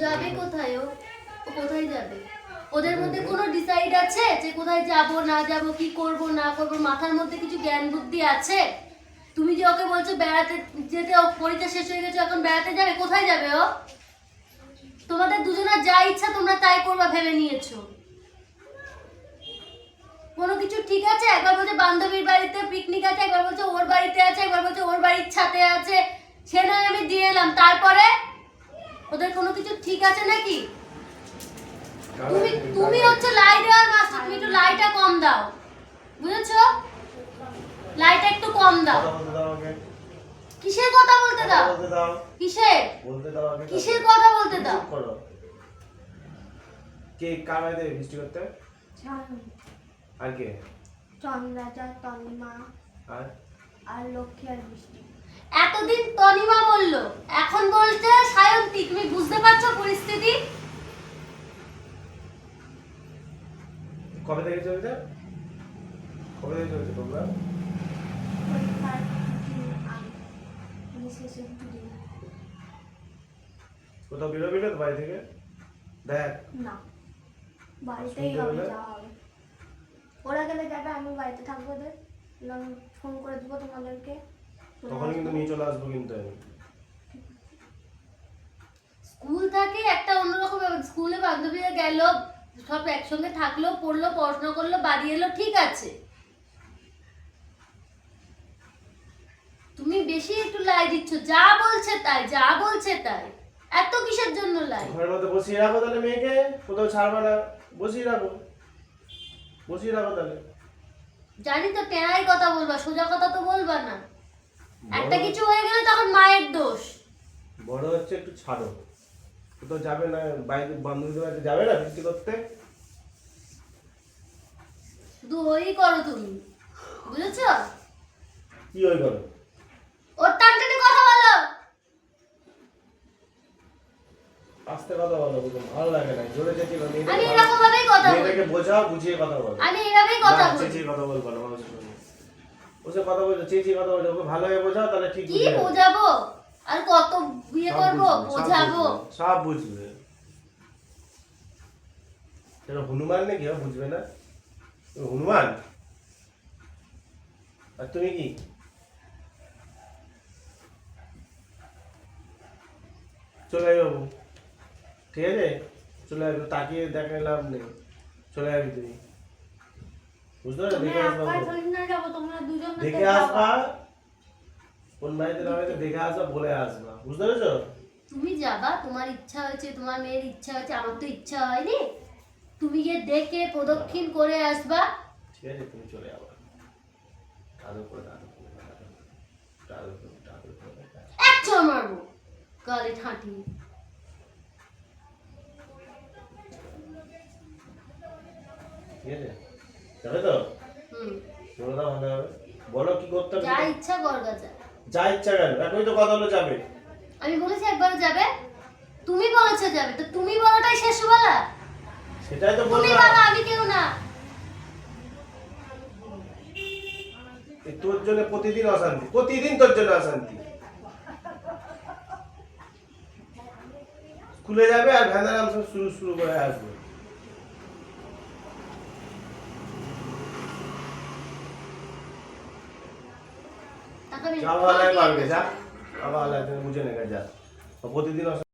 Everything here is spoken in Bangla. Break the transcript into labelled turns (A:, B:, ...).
A: যাবে কোথায় ও? কোথায় যাবে? ওদের মধ্যে কোনো ডিসাইড আছে যে কোথায় যাব না যাব কি করব না করব? মাথার মধ্যে কিছু জ্ঞান বুদ্ধি আছে? তুমি যে ওকে বলছো বেড়াতে যেতে ও পরীক্ষা শেষ হয়ে গেছে এখন বেড়াতে যাবে? কোথায় যাবে ও? তোমাদের দুজনের যা ইচ্ছা তোমরা তাই করবা ভেবে নিয়েছো। কোনো কিছু ঠিক আছে? একবার বলছে বান্ধবীর বাড়িতে পিকনিক আছে একবার বলছে ওর বাড়িতে আছে একবার বলছে ওর বাড়ির ছাতে আছে। সে নয় আমি দিয়ে এলাম। তারপরে? ওদের কোনো কিছু ঠিক আছে নাকি? তুমি তুমি হচ্ছে লাই দেওয়ার মাস্টার তুমি একটু লাইটা কম দাও। বুঝেছ? লাইটা একটু কম দাও। কিসের কথা বলতে দাও?
B: বলতে দাও।
A: কিসের?
B: বলতে দাও
A: কিসের কথা বলতে দাও?
B: করো। কে কার বাড়িতে বৃষ্টি করতে? আর কে?
C: চন্দ্রাচা তনিমা।
B: আর?
C: আর লক্ষ্মী আর বৃষ্টি
A: এতদিন তনিমা বলল এখন বলছে সায়ন্তী তুমি বুঝতে পারছ পরিস্থিতি
B: কবে থেকে চলছে? কবে থেকে চলছে তোমরা কোথাও বেরোবি না তো বাড়ি থেকে? দেখ।
C: না। বাড়িতেই হবে ওরা গেলে যাবে আমি বাড়িতে থাকব ওদের। ফোন করে দেবো তোমাদেরকে।
B: তখন কিন্তু নিয়ে চলে আসব কিন্তু আমি।
A: স্কুল থাকে একটা অন্যরকম। স্কুলে বান্ধবীরা গেল সব একসঙ্গে থাকল পড়ল পড়াশোনা করল বাড়ি এলো ঠিক আছে। তুমি বেশি একটু লাই দিচ্ছ যা বলছে তাই যা বলছে তাই। এত কিসের জন্য লাই?
B: ঘরের মধ্যে বসিয়ে রাখো তাহলে মেয়েকে কোথাও ছাড়বে না বসিয়ে রাখো। বসিয়ে রাখো তাহলে।
A: জানি তো টেনাই কথা বলবা সোজা কথা তো বলবা না। একটা কিছু হয়ে গেলে তখন মায়ের দোষ।
B: বড় হচ্ছে একটু ছাড়ো। কোথাও যাবে না বাইরে বান্ধবীদের বাড়িতে যাবে না বৃষ্টি করতে?
A: শুধু ওই করো তুমি বুঝেছ?
B: কি ওই করো?
A: ওর টান টেনে কথা বলো।
B: আস্তে কথা বলো বুঝো ভালো লাগে না জোরে চেঁচিয়ে কথা
A: আমি এরকম ভাবেই কথা বলি।
B: মেয়েটাকে বোঝাও বুঝিয়ে কথা বলো।
A: আমি এভাবেই কথা বলি
B: চেঁচিয়ে কথা বলব না মানুষের সঙ্গে। ওসে কথা বলছো চেঁচিয়ে কথা বলছো ওকে ভালোভাবে বোঝাও তাহলে ঠিক
A: কি বোঝাবো? আর কত বিয়ে করব
B: বুঝবে, সব
A: বোঝাবো।
B: এটা হনুমান নাকি? বুঝবে না? হনুমান? আর তুমি কি? চলে যাবি বাবু। ঠিক আছে? চলে যাবি তাকিয়ে দেখে লাভ নেই। চলে যাবি তুমি। বুঝতে পারছ? দেখে আসবা দেখে আসবা। কোন বাড়িতে না বাড়িতে দেখে আসবা বলে আসবা। বুঝতে পেরেছ?
A: তুমি যাবা তোমার ইচ্ছা হয়েছে তোমার মেয়ের ইচ্ছা হয়েছে আমার তো ইচ্ছা হয়নি। তুমি গিয়ে দেখে প্রদক্ষিণ করে আসবা।
B: ঠিক আছে তুমি চলে যাবা করে কাদর করে কাদর করে। কাদর করে
A: এক চড় মারবো। গালে ঠাঁটি।
B: ঠিক আছে? যাবে তো?
A: হুম।
B: শুনে দাও ভালো হবে বলো কি করতে হবে?
A: যা ইচ্ছা করবা যা
B: যা ইচ্ছা কেন এখনই তো কথা হলো যাবে।
A: আমি বলেছি একবার যাবে। তুমি বলেছ যাবে তো তুমি বলাটাই শেষ বলা।
B: সেটাই তো
A: তুমি
B: বললাম।
A: বলো আমি কেউ না।
B: তোর জন্য প্রতিদিন অশান্তি। প্রতিদিন তোর জন্য অশান্তি। স্কুলে যাবে আর ভ্যানারাম সব শুরু শুরু করে আসবে। যা ভালো পারবে যা। আবার আল্লাহ বুঝে নেবে যা। প্রতিদিন